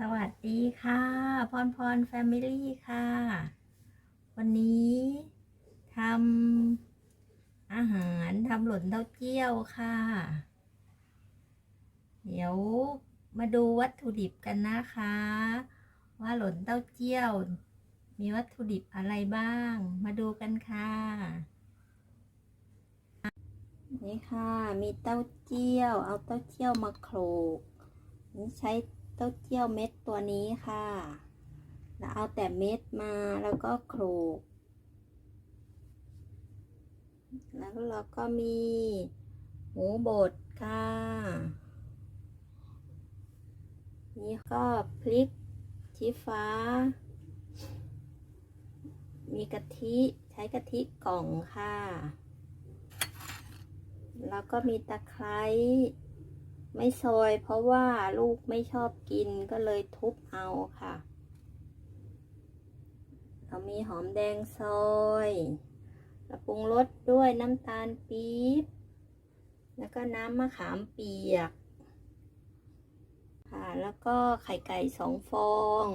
สวัสดีค่ะ พรพรแฟมิลี่ค่ะ วันนี้ทำอาหารทำหล่นเต้าเจี้ยวค่ะ เดี๋ยวมาดูวัตถุดิบกันนะคะ ว่าหล่นเต้าเจี้ยว มีวัตถุดิบอะไรบ้าง มาดูกันค่ะ นี่ค่ะ มีเต้าเจี้ยว เอาเต้าเจี้ยวมาโขลกนี่ใช้ เต้าเจี้ยวเม็ดตัวนี้ค่ะ แล้วเอาแต่เม็ดมาแล้วก็โขลก แล้วเราก็มีหมูบดค่ะ นี่ก็พริกชี้ฟ้า มีกะทิใช้กะทิกล่องค่ะ แล้วก็มีตะไคร้ ไม่ซอย เพราะว่าลูกไม่ชอบกินก็เลยทุบเอาค่ะ เรามีหอมแดงซอยเราปรุงรสด้วยน้ำตาลปี๊บ แล้วก็น้ำมะขามเปียก ค่ะ แล้วก็ไข่ไก่สองฟอง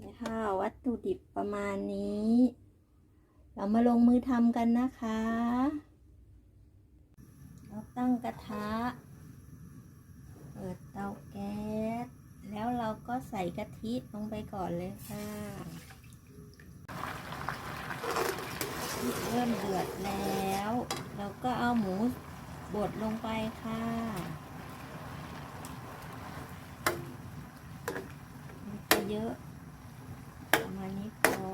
นี่ค่ะวัตถุดิบประมาณนี้ เรามาลงมือทำกันนะคะ ตั้งกระทะ เปิดเตาแก๊ส แล้วเราก็ใส่กะทิลงไปก่อนเลยค่ะเริ่มเดือดแล้ว เราก็เอาหมูบดลงไปค่ะไม่ไปเยอะมาณนี้พอ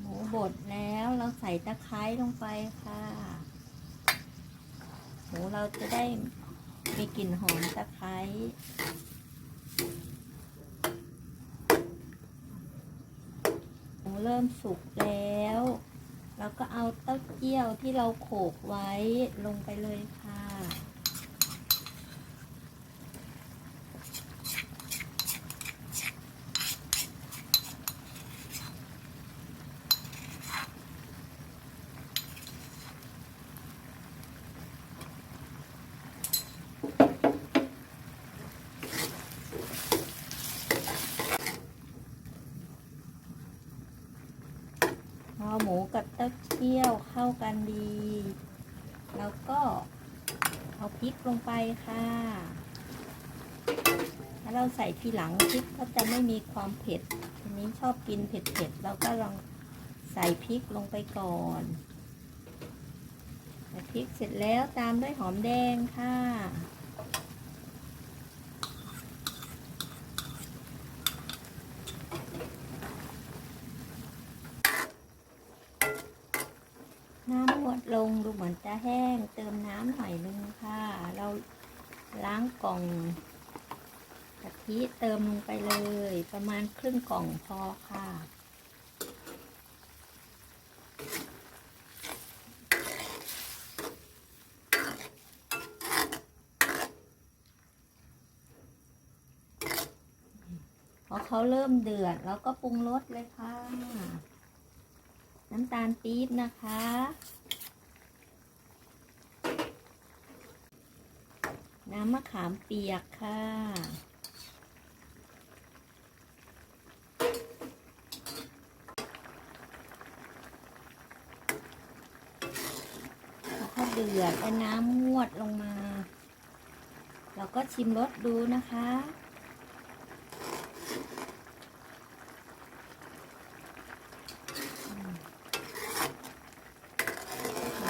หมู บดแล้วเราใส่ตะไคร้ลงไปค่ะหมูเราจะได้มีกลิ่นหอมตะไคร้หมูเริ่มสุกแล้ว แล้วก็เอาเต้าเจี้ยวที่เราโขลกไว้ลงไปเลยค่ะ พอ หมูกับเต้าเจี้ยวเข้ากันดี แล้วก็เอาพริกลงไปค่ะ ถ้าเราใส่ทีหลังพริกก็จะไม่มีความเผ็ด ทีนี้ชอบกินเผ็ดๆเราก็ลองใส่พริกลงไปก่อนใส่พริกเสร็จแล้วตามด้วยหอมแดงค่ะ น้ำลดลงดูเหมือนจะแห้ง เติมน้ำหน่อยนึงค่ะ เราล้างกล่องกะทิเติมลงไปเลย ประมาณครึ่งกล่องพอค่ะพอเขาเริ่มเดือดเราก็ปรุงรสเลยค่ะ น้ำตาลปี๊บนะคะ น้ำมะขามเปียกค่ะ แล้วก็เดือดแล้วน้ำงวดลงมา เราก็ชิมรสดูนะคะ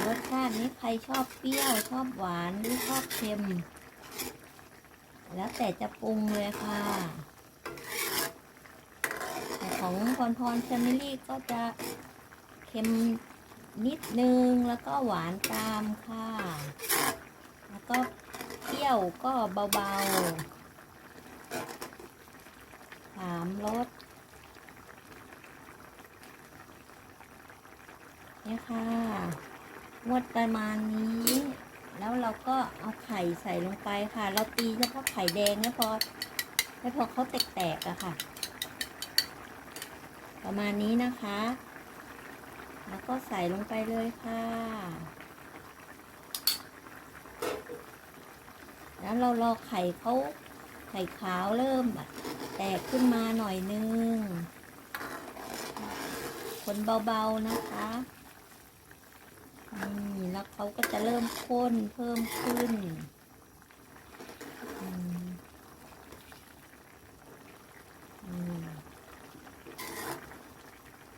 รสชาติ นี้ใครชอบเปรี้ยวชอบหวานหรือชอบเค็ม แล้วแต่จะปรุงเลยค่ะ แต่ของพรพรแฟมิลี่ก็จะเค็มนิดนึงแล้วก็หวานตามค่ะ แล้วก็เปรี้ยวก็เบาๆสามรสเนี่ยค่ะ งวดประมาณนี้ แล้วเราก็เอาไข่ใส่ลงไปค่ะ เราตีเฉพาะไข่แดงแล้วพอแล้วพอเขาแตกๆอะค่ะ ประมาณนี้นะคะ แล้วก็ใส่ลงไปเลยค่ะ แล้วเรารอไข่เขาไข่ขาวเริ่มแตกขึ้นมาหน่อยนึง คนเบาๆนะคะ นี่แล้วเขาก็จะเริ่มข้นเพิ่มขึ้นมอืม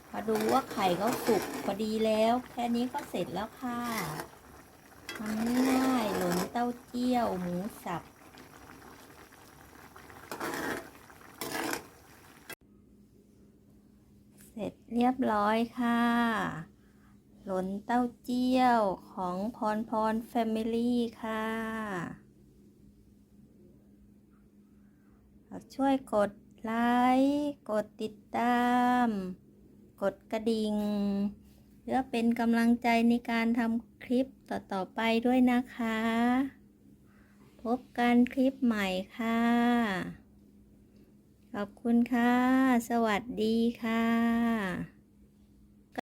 พอดูว่าไข่เขาสุกพอดีแล้ว แค่นี้ก็เสร็จแล้วค่ะทำง่ายๆหลนเต้าเจี้ยว หมูสับเสร็จเรียบร้อยค่ะ หลนเต้าเจี้ยวของพรพรแฟมิลี่ค่ะ ช่วยกดไลค์ กดติดตาม กดกระดิ่งเพื่อเป็นกำลังใจในการทำคลิปต่อ ๆ ไปด้วยนะคะ พบกันคลิปใหม่ค่ะ ขอบคุณค่ะ สวัสดีค่ะ